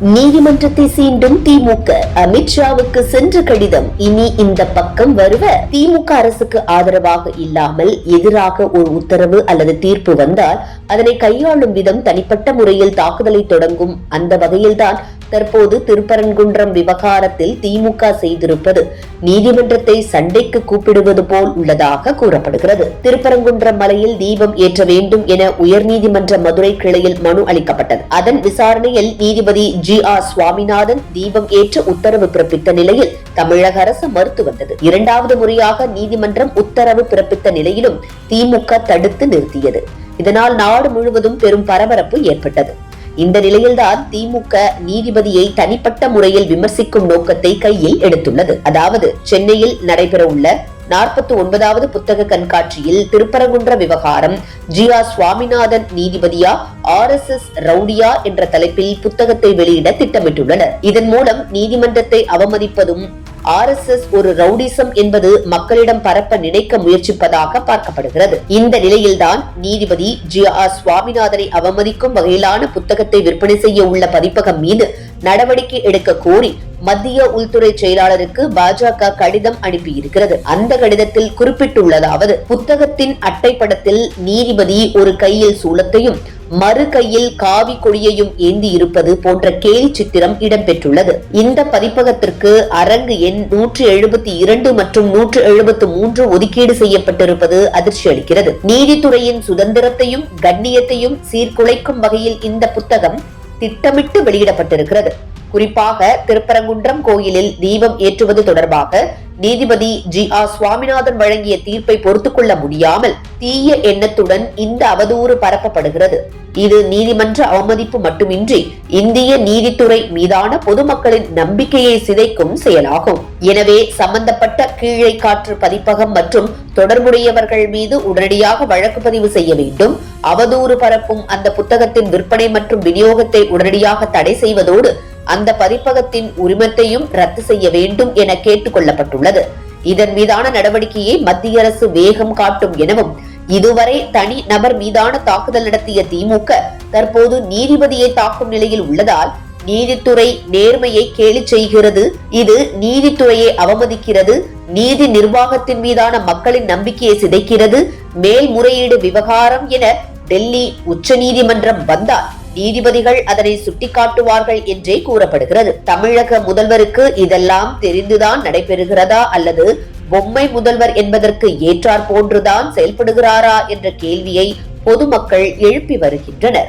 நீதிமன்றத்தை சீண்டும் திமுக அமித்ஷாவுக்கு சென்ற கடிதம். இனி இந்த பக்கம் வருவ திமுக அரசுக்கு ஆதரவாக இல்லாமல் எதிராக ஒரு உத்தரவு அல்லது தீர்ப்பு வந்தால் அதனை கையாளும் விதம் தனிப்பட்ட முறையில் தாக்குதலை தொடங்கும். அந்த வகையில்தான் தற்போது திருப்பரன்குன்றம் விவகாரத்தில் திமுக செய்திருப்பது நீதிமன்றத்தை சண்டைக்கு கூப்பிடுவது போல் உள்ளதாக கூறப்படுகிறது. திருப்பரங்குன்றம் மலையில் தீபம் ஏற்ற வேண்டும் என உயர்நீதிமன்ற மதுரை கிளையில் மனு அளிக்கப்பட்டது. அதன் விசாரணையில் நீதிபதி ஜி ஆர் சுவாமிநாதன் தீபம் ஏற்ற உத்தரவு பிறப்பித்த நிலையில் தமிழக அரசு மறுத்து வந்தது. இரண்டாவது முறையாக நீதிமன்றம் உத்தரவு பிறப்பித்த நிலையிலும் திமுக தடுத்து நிறுத்தியது. இதனால் நாடு முழுவதும் பெரும் பரபரப்பு ஏற்பட்டது. இந்த நிலையில்தான் திமுக நீதிபதியை தனிப்பட்ட முறையில் விமர்சிக்கும் நோக்கத்தை கையில் எடுத்துள்ளது. அதாவது சென்னையில் நடைபெறவுள்ள நாற்பத்தி ஒன்பதாவது புத்தக கண்காட்சியில் திருப்பரங்குன்ற விவகாரம் ஜி ஆர் சுவாமிநாதன் நீதிபதியா ஆர் எஸ் எஸ் ரவுடியா என்ற தலைப்பில் புத்தகத்தை வெளியிட திட்டமிட்டுள்ளனர். இதன் மூலம் நீதிமன்றத்தை அவமதிப்பதும் ஆர் எஸ் எஸ் ஒரு ரவுடிசம் என்பது மக்களிடம் பரப்ப நினைக்க முயற்சிப்பதாக பார்க்கப்படுகிறது. இந்த நிலையில்தான் நீதிபதி ஜி ஆர் சுவாமிநாதனை அவமதிக்கும் வகையிலான புத்தகத்தை விற்பனை செய்ய உள்ள பதிப்பகம் மீது நடவடிக்கை எடுக்க கோரி மத்திய உள்துறை செயலாளருக்கு பாஜக கடிதம் அனுப்பியிருக்கிறது. அந்த கடிதத்தில் குறிப்பிட்டுள்ளதாவது புத்தகத்தின் அட்டைப்படத்தில் நீதிபதி ஒரு கையில் சூலத்தையும் மறு கையில் காவி கொடியையும் ஏந்தி இருப்பது போன்ற கேலி சித்திரம் இடம்பெற்றுள்ளது. இந்த பதிப்பகத்திற்கு அரங்கு எண் நூற்று எழுபத்தி இரண்டு மற்றும் நூற்று எழுபத்து மூன்று ஒதுக்கீடு செய்யப்பட்டிருப்பது அதிர்ச்சி அளிக்கிறது. நீதித்துறையின் சுதந்திரத்தையும் கண்ணியத்தையும் சீர்குலைக்கும் வகையில் இந்த புத்தகம் திட்டமிட்டு வெளியிடப்பட்டிருக்கிறது. குறிப்பாக திருப்பரங்குன்றம் கோயிலில் தீபம் ஏற்றுவது தொடர்பாக நீதிபதி ஜி ஆர் சுவாமிநாதன் வழங்கிய தீர்ப்பை பொறுத்துக்கொள்ள முடியாமல் தீய எண்ணத்துடன் இந்த அவதூறு பரப்பப்படுகிறது. இது நீதிமன்ற அவமதிப்பு மட்டுமின்றி இந்திய நீதித்துறை மீதான பொதுமக்களின் நம்பிக்கையை சிதைக்கும் செயலாகும். எனவே சம்பந்தப்பட்ட கீழே காற்று பதிப்பகம் மற்றும் தொடர்புடையவர்கள் மீது உடனடியாக வழக்கு பதிவு செய்ய வேண்டும். அவதூறு பரப்பும் அந்த புத்தகத்தின் விற்பனை மற்றும் விநியோகத்தை உடனடியாக தடை செய்வதோடு அந்த பதிப்பகத்தின் உரிமத்தையும் ரத்து செய்ய வேண்டும் என கேட்டுக் கொள்ளப்பட்டுள்ளது இதன் மீதான நடவடிக்கையை மத்திய அரசு வேகம் காட்டும் எனவும் இதுவரை தனி நபர் மீதான தாக்குதல் நடத்திய திமுக தற்போது நீதிபதியை தாக்கும் நிலையில் உள்ளதால் நீதித்துறை நேர்மையை கேலி செய்கிறது இது நீதித்துறையை அவமதிக்கிறது நீதி நிர்வாகத்தின் மீதான மக்களின் நம்பிக்கையை சிதைக்கிறது மேல்முறையீடு விவகாரம் என டெல்லி உச்சநீதிமன்றம் வந்தால் நீதிபதிகள் அதனை சுட்டிக்காட்டுவார்கள் என்றே கூறப்படுகிறது. தமிழக முதல்வருக்கு இதெல்லாம் தெரிந்துதான் நடைபெறுகிறதா அல்லது பொம்மை முதல்வர் என்பதற்கு ஏற்றார் போன்றுதான் செயல்படுகிறாரா என்ற கேள்வியை பொதுமக்கள் எழுப்பி வருகின்றனர்.